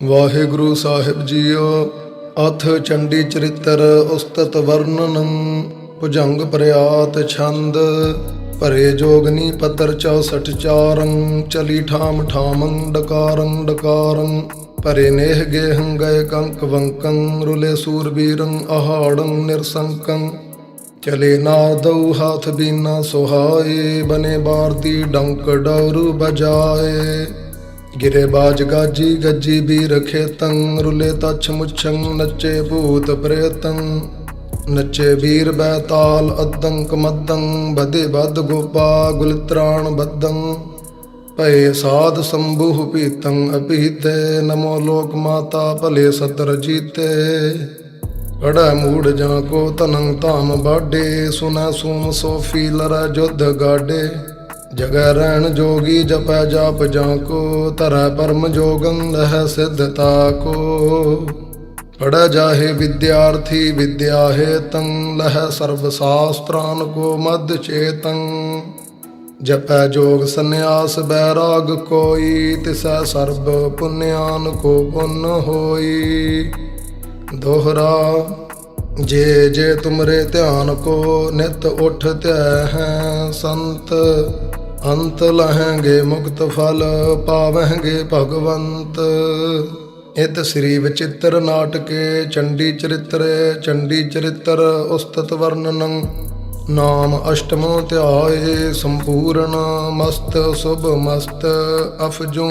ਵਾਹਿਗੁਰੂ ਸਾਹਿਬ JIO, ਅਥ ਚੰਡੀ ਚਰਿਤਰ ਉਸਤਤ ਵਰਣਨੰ, ਭੁਜੰਗ ਪ੍ਰਿਆਤ ਛੰਦ, ਭਰੇ ਜੋਗਨੀ ਪਤਰ 64 ਚਾਰੰ, ਚਲੀ ਠਾਮ ਠਾਮੰ ਡਕਾਰੰ ਡਕਾਰੰ, ਭਰੇ ਨੇਹ ਗੇਹੰ ਗਏ ਕੰਕ ਵੰਕੰ, ਰੁਲੇ ਸੂਰਬੀਰੰ ਅਹਾੜੰ ਨਿਰਸੰਕੰ, ਚਲੇ ਨਾਦਉ ਹਾਥ ਬੀਨਾ ਸੁਹਾਏ, ਬਨੇ ਬਾਰਤੀ ਡੰਕ ਡੌਰੂ ਬਜਾਏ। ਗਿਰੇ ਬਾਜ ਗਾਜੀ, ਗੱਜੀ ਬੀ ਰਖੇ ਤੰ ਰੁਲੇ ਤਛ ਮੁਛੰ, ਨੱਚੇ ਭੂਤ ਪ੍ਰੇਤੰ। ਨੱਚੇ ਵੀਰ ਬੈਤਾਲ ਅਦੰਕ ਮਦੰ ਬਦੇ ਬਦ ਗੋਪਾ, ਗੁਲਤਰਾਣ ਬਦੰ ਭਏ ਸਾਧ ਸੰਭੂ ਪੀਤੰ ਅਪੀਤੇ ਨਮੋ ਲੋਕ ਮਾਤਾ ਭਲੇ ਸਤਰ ਜੀਤੇ। ਅੜਾ ਮੂੜ ਜਾਂ ਕੋ ਤਨੰ ਧਾਮ ਬਾਡੇ ਸੁਨਾ ਸੂਮ ਸੋਫੀ ਲਰਾ ਜੁਧ ਗਾਡੇ ਜਗੈ ਰਹਿਣ ਜੋਗੀ ਜਪੈ ਜਾਪ ਜਾਂ ਕੋ, ਧਰੈ ਪਰਮ ਜੋਗੰ ਲਹਿ ਸਿਧਤਾ ਕੋ ਪੜੈ ਜਾਹੇ ਵਿਦਿਆਰਥੀ ਵਿਦਿਆ ਹੈ ਤੰ ਲਹਿ ਸਰਬ ਸਾਸਤਰਾਨ ਕੋ ਮਦ ਚੇਤੰ। ਜਪੈ ਜੋਗ ਸੰਨਿਆਸ ਬੈਰਾਗ ਕੋਈ, ਤਿਸੈ ਸਰਬ ਪੁੰਨਿਆਨ ਕੋ ਪੁੰਨ ਹੋਈ। ਦੋਹਰਾ ਜੇ ਜੇ ਤੁਮਰੇ ਧਿਆਨ ਕੋ ਨਿਤ ਉਠ ਧਿਆ ਹੈ ਸੰਤ, ਅੰਤ ਲਹਾਂਗੇ ਮੁਕਤ ਫਲ ਪਾਵਾਂਗੇ ਭਗਵੰਤ। ਇਤ ਸ੍ਰੀ ਵਿਚਿਤ੍ਰ ਨਾਟਕੇ, ਚੰਡੀ ਚਰਿਤਰੇ, ਚੰਡੀ ਚਰਿਤਰ ਉਸਤਤ ਵਰਣਨੰ। ਨਾਮ ਅਸ਼ਟਮੋ ਧਿਆਏ, ਸੰਪੂਰਨ ਮਸਤ ਸੁਭ ਮਸਤ ਅਫਜੂ।